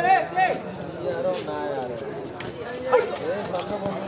Yeah, I don't know.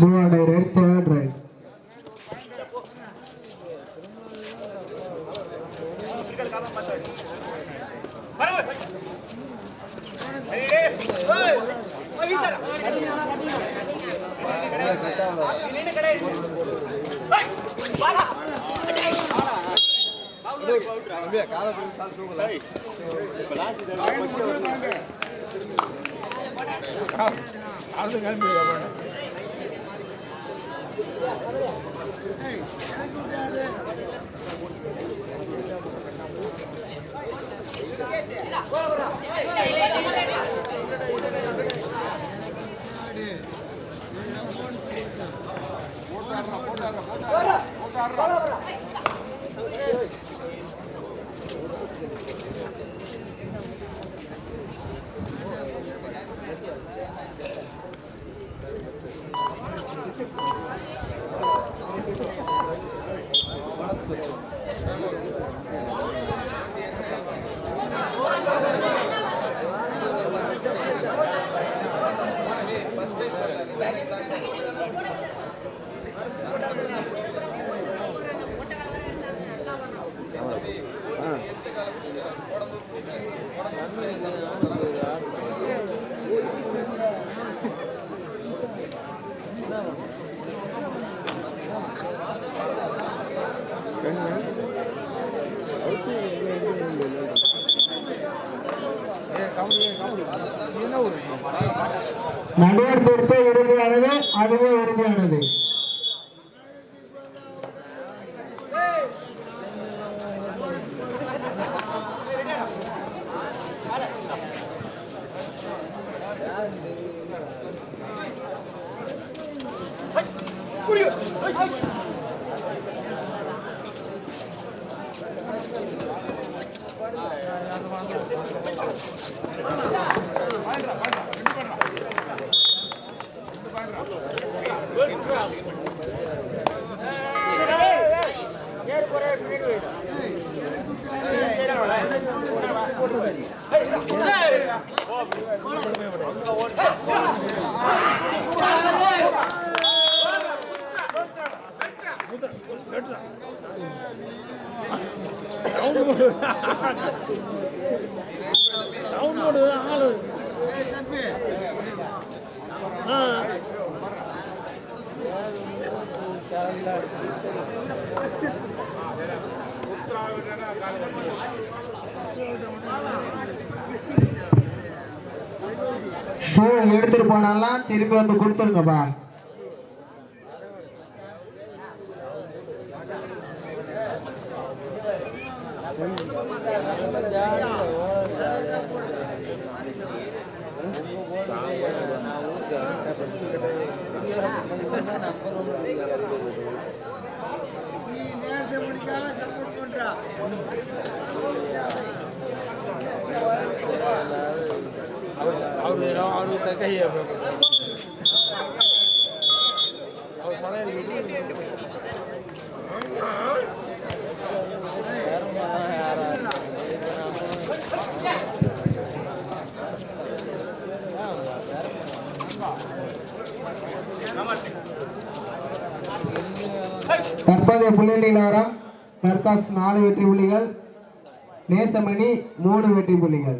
மூவாடையர் third raid காலத்துக்கு போட்டாடுறா போட்டாடுறா போட்டாடுறா போட்டாடுறா ஷூ எடுத்துட்டு போனாலாம் திருப்பி வந்து கொடுத்துருங்கப்பா. தற்போதைய புள்ளி நிலவரம் தர்காஸ் நாலு வெற்றி புள்ளிகள் நேசமணி மூணு வெற்றி புள்ளிகள்.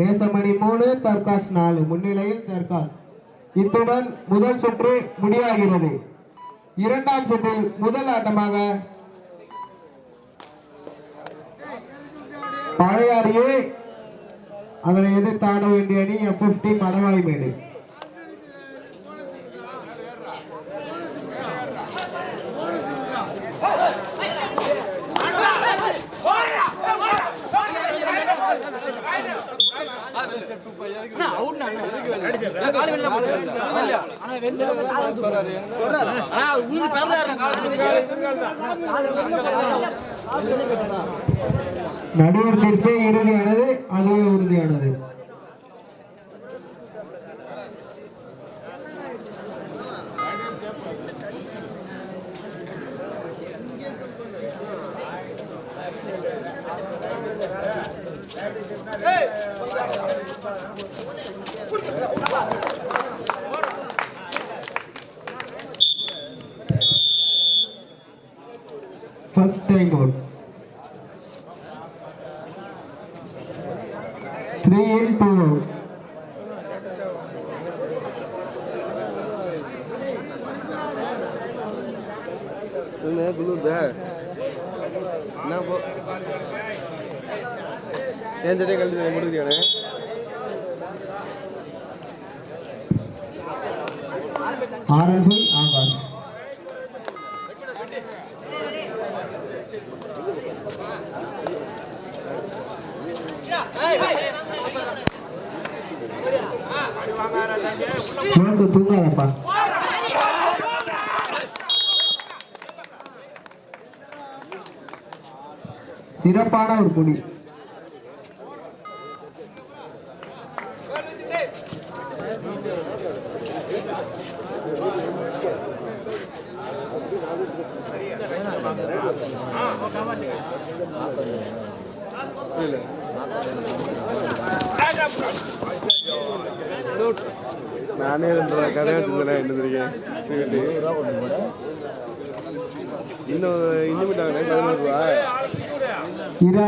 நேசமணி மூணு தர்காஸ் நாலு. முன்னிலையில் தர்காஸ். இத்துடன் முதல் சுற்று முடிவாகிறது இரண்டாம் சுற்றில் முதல் ஆட்டமாக பழையாறியே அதனை எதிர்த்து ஆட வேண்டிய அணி எஃப் பிப்டி மடவாய்மேடு. நடுவர் தீர்ப்பே இறுதியானது அதுவே உறுதியானது first time out three in two out என்ன குளிர்தா என்ன போ ஏன் சட்டை கழுத்து முடிக்கிறியானே ஆரஞ்சு ஆகாஷ் உனக்கு தூங்காதப்பா சிறப்பான ஒரு புடி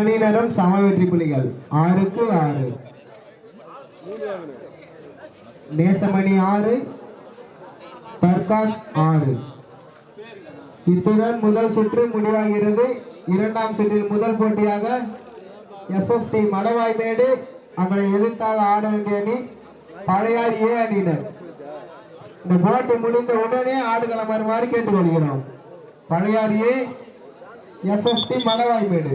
அணியினரும் சம வெற்றி புலிகள் ஆறுக்கு ஆறு. நேசமணி ஆறு. தர்காஸ் ஆறு. இத்துடன் முதல் சுற்று முடிவாகிறது. இரண்டாம் சுற்றில் முதல் போட்டியாக எஃப்எஃப்டி மடவாய்மேடு அதனை எதிர்த்தாக ஆட வேண்டிய அணி பழையார் ஏ அணியினர். இந்த போட்டி முடிந்த உடனே ஆடுகளம் வருமாறு கேட்டுக்கொள்கிறோம். Pazhaiyar A FFT Madavaimedu.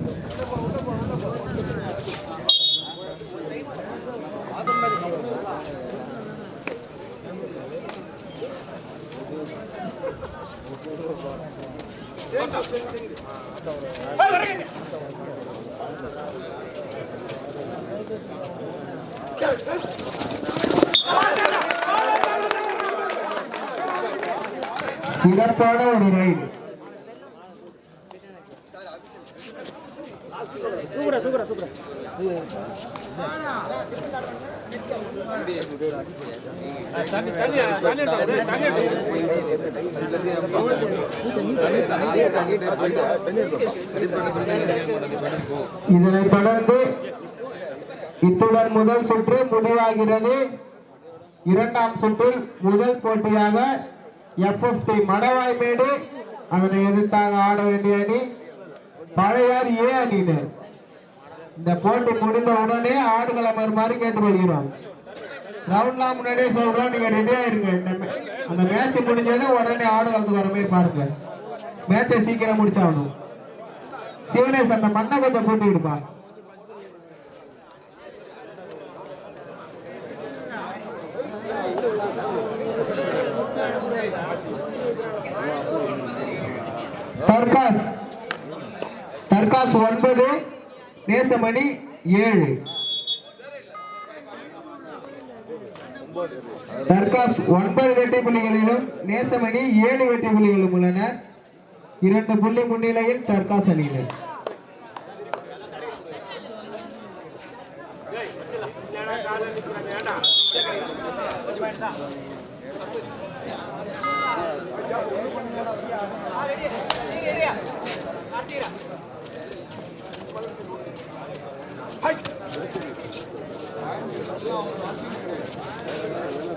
சிறப்பான ஒரு ரைடு இதனைத் தொடர்ந்து இத்துடன் முதல் சுற்று முடிவாகிறது. இரண்டாம் சுற்றில் முதல் போட்டியாக எஃப்எஃப்டி மடவாய்மேடு. அதனை எதிர்த்தாக ஆட வேண்டிய அணி பழையார் ஏ அணியினர். இந்த போட்டி முடிந்த உடனே ஆடுகளம் வருமாறு கேட்டுக்கொள்கிறோம். ரவுண்ட்லாம் முன்னாடியே சொல்கிறோம் நீங்கள் ரெடியாக இருங்க. இந்த அந்த மேட்ச் முடிஞ்சதும் உடனே ஆடுகளத்துக்கு வர மாதிரி பாருங்க. மேட்சை சீக்கிரம் முடிச்சாகணும். சிவனேஷ் அந்த மண்ணை கொஞ்சம் கூட்டி தர்காஸ். தர்காஸ் ஒன்பது நேசமணி ஏழு. தர்காஸ் ஒன்பது வெற்றி புள்ளிகளிலும் நேசமணி ஏழு வெற்றி புள்ளிகளும் உள்ளனர் இரண்டு புள்ளி முன்னிலையில் தர்காஸ் அணியினர்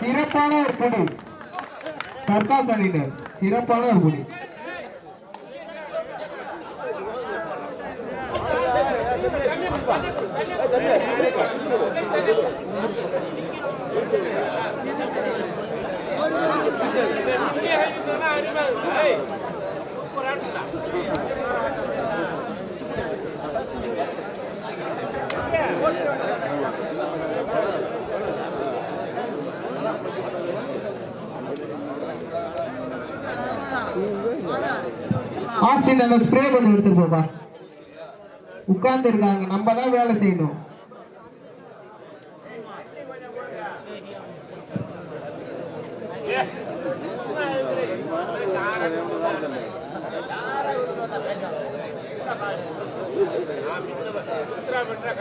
சிறப்பான ஒரு புடி தர்காஸ் அணியினர் சிறப்பான ஒரு புடி ஆஸ்டின் அந்த ஸ்ப்ரே கொஞ்சம் எடுத்துட்டு போப்பா. உட்கார்ந்து இருக்காங்க. நம்ம தான் வேலை செய்யணும். காசப்பட்டு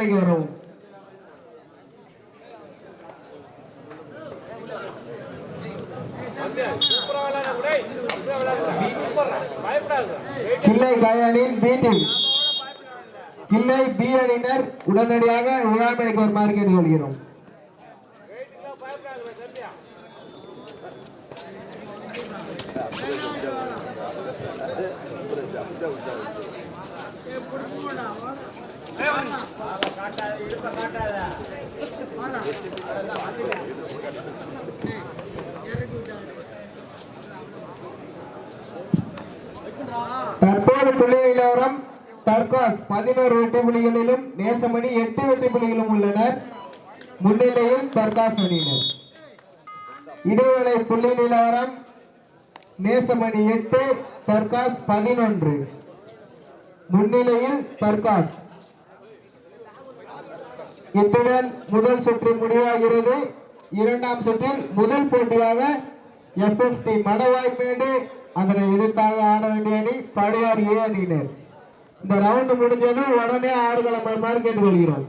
மேடைக்கு வரவும் கிள்ளை கயானின் பி டீம் கிள்ளை பி அணியினர் உடனடியாக உழாமணிக்கு மேடைக்கு வருமாறு கேட்டுக்கொள்கிறோம் Thank you. தற்போது புள்ளி நிலவரம் தர்காஸ் பதினோரு வெற்றி புள்ளிகளிலும் நேசமணி எட்டு வெற்றி புள்ளிகளும் உள்ளனர். முன்னிலையில் தர்காஸ் அணியினர். இடைவேளை புள்ளி நிலவரம் நேசமணி எட்டு தர்காஸ் பதினொன்று. முன்னிலையில் தர்காஸ் இத்துடன் முதல் சுற்று முடிவாகிறது. இரண்டாம் சுற்றில் முதல் போட்டியாக எஃப்எஃப்டி மடவாய்மேடு அதனை எதிர்த்தாக ஆட வேண்டிய அணி படையார் ஏ அணியினர். இந்த ரவுண்டு முடிஞ்சதும் உடனே ஆடுகளம் வருமாறு கேட்டுக்கொள்கிறோம்.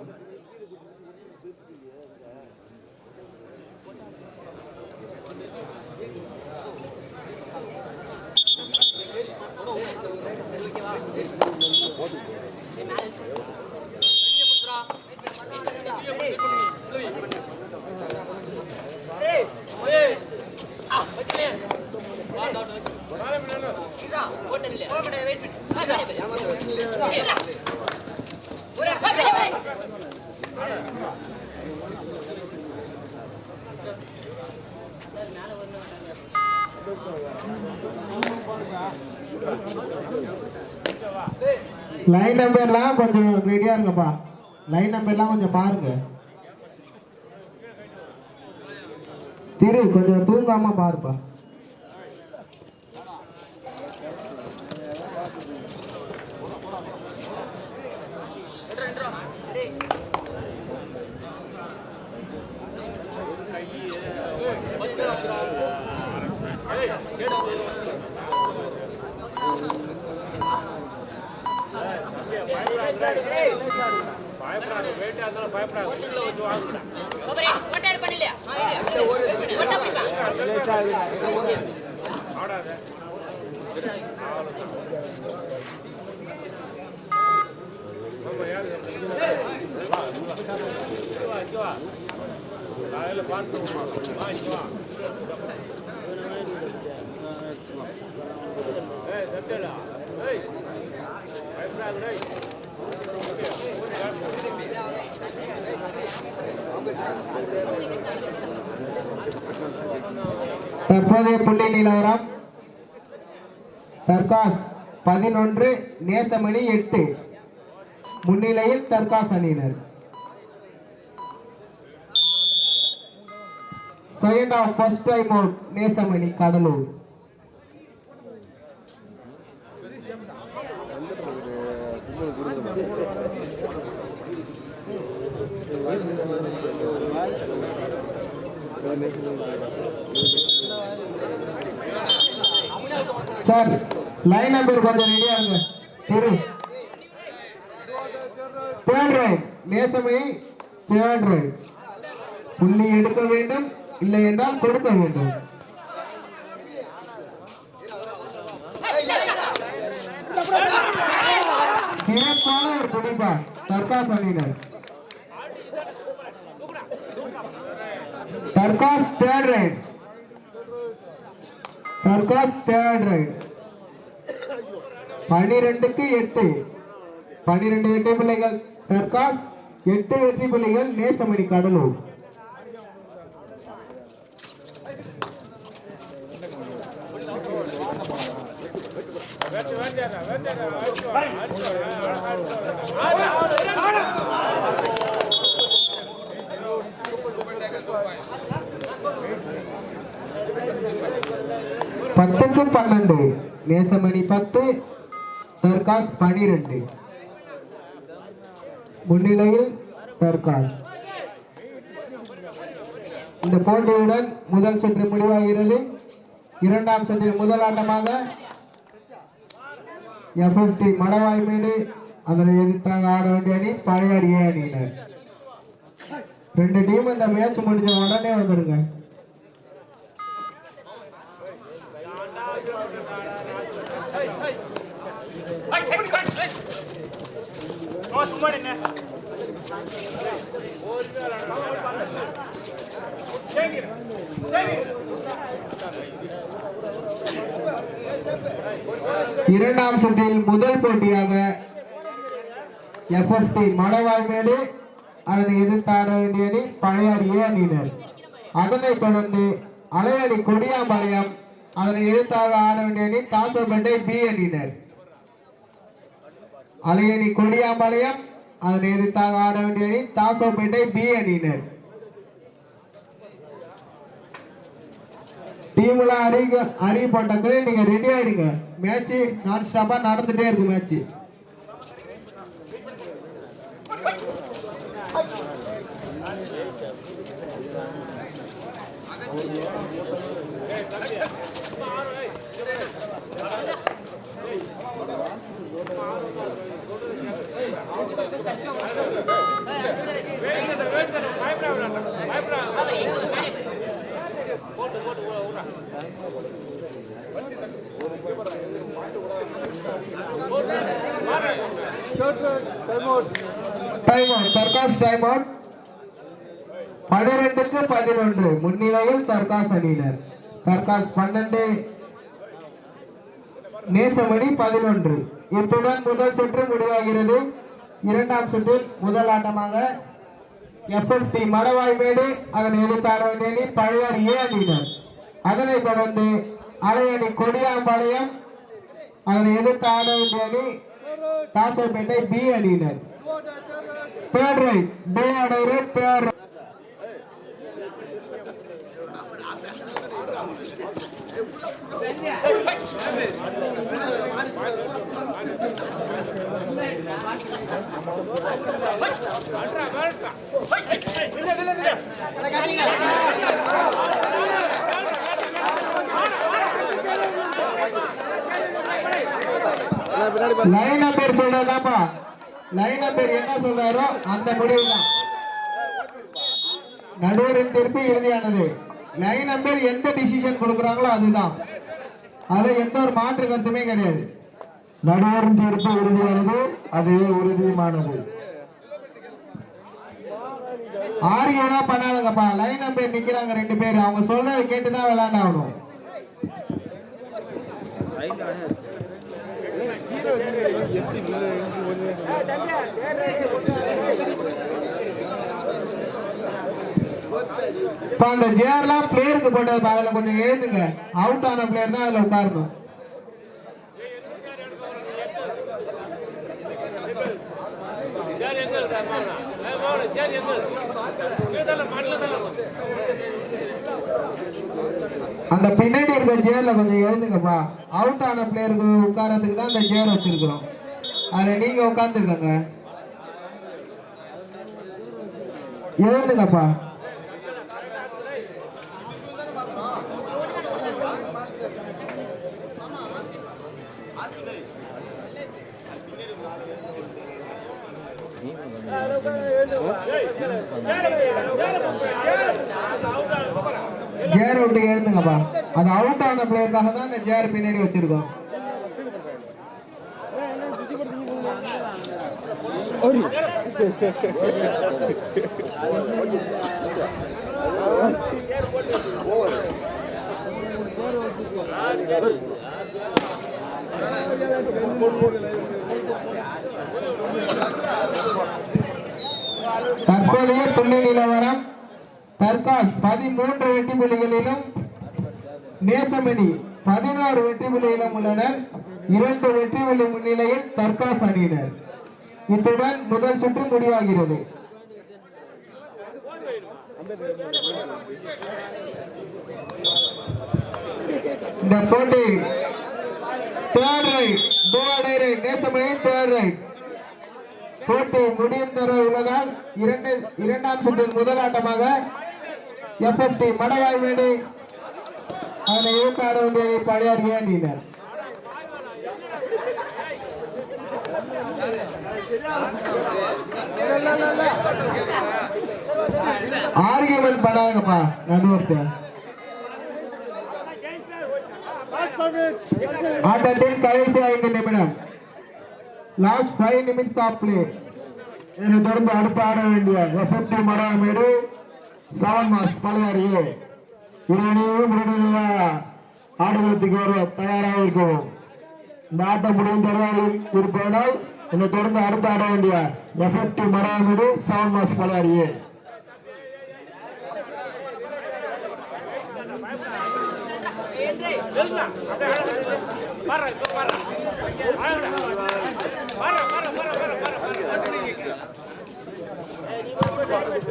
லைன் நம்பர்லாம் கொஞ்சம் ரெடியாக இருங்கப்பா லைன் நம்பர்லாம் கொஞ்சம் பாருங்க திரு கொஞ்சம் தூங்காம பாருப்பா பயப்படாது வெயிட்டா காலையில் பார்த்து வா இங்க வா ஏய் சத்தியலா ஏய் பயப்படாது டேய் தற்போதைய புள்ளி நிலவரம் தர்காஸ் பதினொன்று நேசமணி எட்டு. முன்னிலையில் தர்காஸ் அணியினர். Second half first time out Nesamani Cuddalore. Sir line number கொஞ்சம் ரெடியா இருங்க. திரு. தேர்ட் ரைட் தேர்ட் ரைட் புள்ளி எடுக்க வேண்டும் இல்லை என்றால் கொடுக்க வேண்டும். சிறப்பான ஒரு பிடிப்பா தற்கா அணியினர் தர்காஸ் தேர்ட் ரைட் தர்காஸ் தேர்ட் ரைட் பனிரெண்டுக்கு எட்டு பனிரெண்டு வெற்றி பிள்ளைகள் தர்காஸ் எட்டு வெற்றி பிள்ளைகள் நேசமணி கடலூர் பத்துக்கு பன்னெண்டு. நேசமணி பத்து தர்காஸ் பனிரெண்டு. முன்னிலையில் தர்காஸ். இந்த போட்டியுடன் முதல் சுற்று முடிவாகிறது. இரண்டாம் சுற்றில் முதல் ஆட்டமாக எஃப்எஃப்டி மடவாய்மேடு அதனை எதிர்த்தாக ஆட வேண்டிய அணி பழைய ஏ அணியினர். ரெண்டு டீம் இந்த மேட்ச் முடிஞ்ச உடனே வந்துருங்க. இரண்டாம் சுற்றில் முதல் போட்டியாக எஃப்எஃப்டி மடவாய்மேடு அதனை எதிர்த்து ஆட வேண்டிய அணி பழையாறிய அணியினர். அதனைத் தொடர்ந்து அலையணி கொடியாம்பாளையம். அதனை எதிர்த்தாக ஆட வேண்டிய அணி தாசோபேட்டை பி அணியினர். அலையணி கொடியாம்பாளையம் அதனை எதிர்த்தாக ஆட வேண்டிய அணி தாசோப்பேட்டை பி அணியினர். டீம்ல அறிக அறி போட்டாக்கே நீங்க ரெடி ஆயிடுங்க. மேட்ச் நான் ஸ்டாப்பா நடந்துட்டே இருக்கு மேட்ச் டைம் அவுட் தர்காஸ் டைம் அவுட் பனிரெண்டுக்கு பதினொன்று. முன்னிலையில் தர்காஸ் அணியினர். தர்காஸ் பன்னெண்டு. நேசமணி பதினொன்று. இத்துடன் முதல் சுற்று முடிவாகிறது. இரண்டாம் சுற்றில் முதல் ஆட்டமாக எஃப்எஃப்டி மடவாய்மேடு அதனை எதிர்த்து வேண்டிய அணி பழையார் ஏ அணியினர். அதனைத் தொடர்ந்து அலையணி கொடியாம்பாளையம் அதனை எதிர்த்து ஆட வேண்டிய அணி தாசோப்பேட்டை பி அணியினர். தேர்ட் ரைட் டே அடையிற தேர்ட் லைன் நம்பர் சொல்றதாப்பா லைன் நம்பர் என்ன சொல்றாரோ அந்த முடிவு தான். நடுவரின் தீர்ப்பு இறுதியானது. லைன் நம்பர் எந்த டிசிஷன் கொடுக்குறாங்களோ அதுதான். அதில் எந்த ஒரு மாற்று கருத்துமே கிடையாது. நடுவரும் தீர்ப்பு உறுதியானது அதுவே உறுதியுமானது. ஆரியனா பண்ணாதுங்கப்பா லைன் நம்பர் நிக்கிறாங்க ரெண்டு பேர். அவங்க சொல்றதை கேட்டு தான் விளையாண்டாகணும் இப்ப அந்த ஜேர்லாம் பிளேயருக்கு போட்டது அதுல கொஞ்சம் எழுதுங்க அவுட் ஆன பிளேயர் தான் அதுல உட்காரணும். அந்த பின்னாடி இருக்க ஜேர்ல கொஞ்சம் எழுந்துங்கப்பா. அவுட் ஆன பிளேயருக்கு உட்காரத்துக்கு தான் அந்த சேர் வச்சிருக்கிறோம். அதுல நீங்க உட்காந்துருக்கங்க எழுந்துங்கப்பா. ஜேர் விட்டு எழுந்துங்கப்பா. அது அவுட் ஆன பிளேயருக்காக தான் இந்த ஜேர் பின்னாடி வச்சிருக்கோம். தற்போதைய புள்ளி நிலவரம் தர்காஸ் பதிமூன்று வெற்றி புள்ளிகளிலும் நேசமணி பதினாறு வெற்றி புள்ளிகளும் உள்ளனர். இரண்டு வெற்றி புள்ளி முன்னிலையில் தர்காஸ் அணியினர். இத்துடன் முதல் சுற்று முடிவாகிறது. இந்த போட்டி தேர்ட் ரைட் போர்டை ரைட் நேசமணி தேர்ட் ரைட் போட்டி முடியும் தர உள்ளதால் இரண்டு இரண்டாம் சுற்றின் முதல் ஆட்டமாக எஃப்எஃப்டி மடவாய்மேடு அதனை இயக்க வேண்டிய அணி பழையார் ஏ அணியினர் ஆர்கியூமெண்ட் பண்ணாதங்கப்பா நடுவர்கிட்ட ஆட்டத்தின் கடைசி ஐந்து நிமிடம். Last five minutes of play இதனை தொடர்ந்து அடுத்து ஆட வேண்டிய FFT Madamedu seven mass Paluvari இரு அணியும் உடனடியாக ஆடுகளத்துக்கு வர தயாராக இருக்கவும். இந்த ஆட்டம் முடியும் தருவாயில் இருப்பதனால் என்னை தொடர்ந்து அடுத்து ஆட வேண்டிய எஃப்எஃப்டி மடாமேடு செவன் மாஸ் பழுவாரியே பாரு இப்போ பாரு பாரு பாரு பாரு பாரு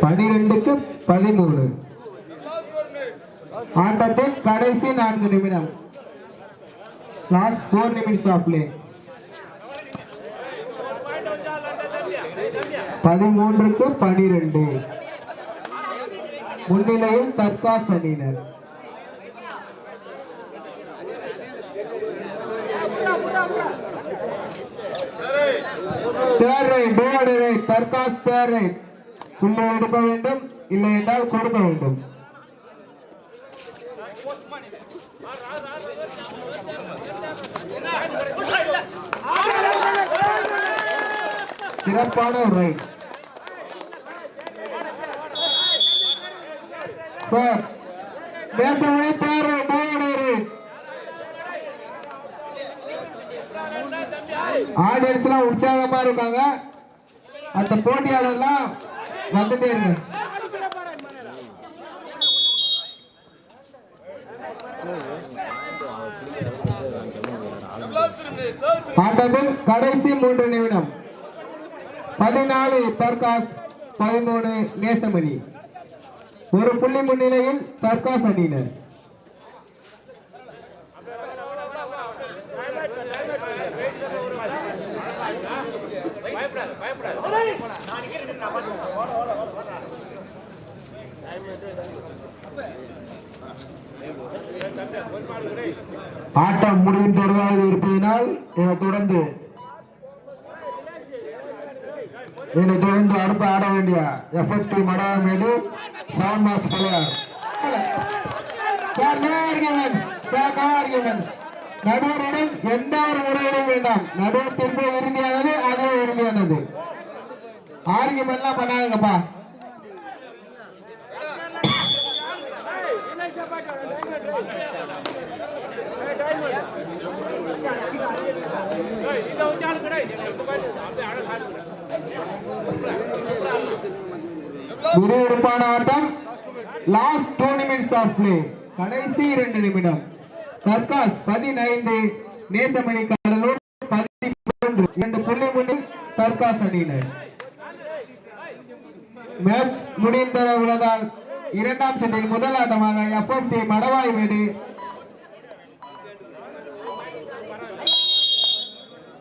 பனிரெண்டுக்கு பதிமூணு. ஆட்டத்தின் கடைசி நான்கு நிமிடம். Last four minutes of play பதிமூன்றுக்கு பனிரெண்டு. முன்னிலையில் தற்காசனினர் அணியினர் மூவடரை ரைட் டூ ரைட் எடுக்க வேண்டும் இல்லை என்றால் கொடுக்க வேண்டும். சிறப்பான ஒரு ரைட் சார் தேசமணி தேர்ட் ரைட் டூ ரைட் ஆடியன்ஸ்லாம் உற்சாகமா இருக்காங்க அந்த போட்டியாளர்லாம் வந்துட்டே இருங்க ஆட்டத்தின் கடைசி மூன்று நிமிடம். பதினாலு தர்காஸ் பதிமூணு நேசமணி. ஒரு புள்ளி முன்னிலையில் தர்காஸ் அணியினர். ஆட்டம் முடியும் தருவாயில் இருப்பதனால் என்னை தொடர்ந்து என்னை தொடர்ந்து அடுத்து ஆட வேண்டிய FFT மடாமேடு seven mass sir no arguments நடுவரிடம் எந்த ஒரு முறையிடும் வேண்டாம். நடுவர் தீர்ப்பு உறுதியானது அதுவே உறுதியானது. ஆர்குமெண்ட்லாம் பண்ணாங்கப்பா? விறுவிறுப்பான ஆட்டம். Last two minutes of play கடைசி இரண்டு நிமிடம். தர்காஸ் பதினைந்து நேசமணி கடலூர் பதிமூன்று. இரண்டு புள்ளி முன்னில் தர்காஸ் அணியினர். மேட்ச் முடிந்த உள்ளதால் இரண்டாம் செட்டில் முதல் ஆட்டமாக எஃப்எஃப்டி மடவாய் வீடு.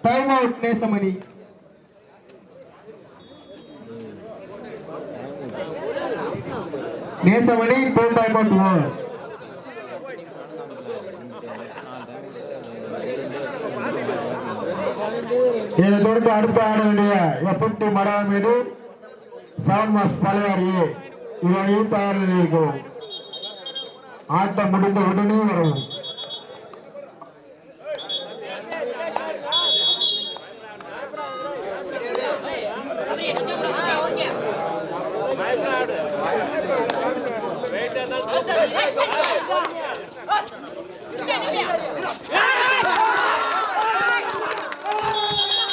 Time out Nesamani. Nesamani two time out over என்னை தொடர்ந்து அடுத்து ஆட வேண்டிய எஃப்எஃப்டி வீடு. செவன் மாஸ் பழையாடியே இவனையும் அணியும் தயார் நிலையில் இருக்கவும் ஆட்டம் முடிந்த உடனே வரவும்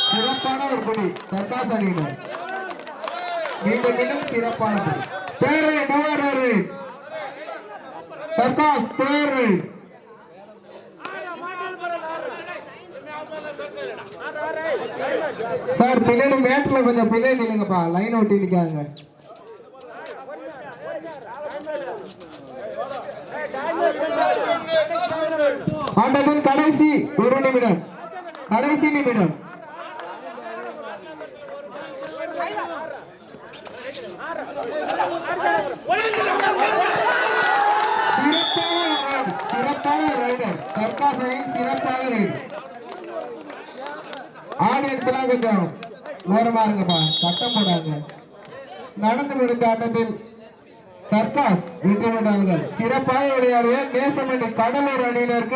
சிறப்பான ஒரு புடி தர்காஸ் அணியினர் மீண்டும் மீண்டும் சிறப்பானது. புடி third raid over third. Sir பின்னாடி மேட்ல கொஞ்சம் பின்னாடி நில்லுங்கப்பா. லைன் ஒட்டி நிக்காங்க ஆட்டத்தின் கடைசி ஒரு நிமிடம். கடைசி நிமிடம் சிறப்பான ரைடு, சிறப்பான ரைடர் சிறப்பாக ஆடியன்ஸ்லாம் கொஞ்சம் ஓரமா இருங்கப்பா. சட்டம் போடாங்க நடந்து முடிந்த ஆட்டத்தில் தர்காஸ் வெற்றி பெற்றார்கள். சிறப்பாக விளையாடிய நேசமணி கடலூர் அணியினருக்கு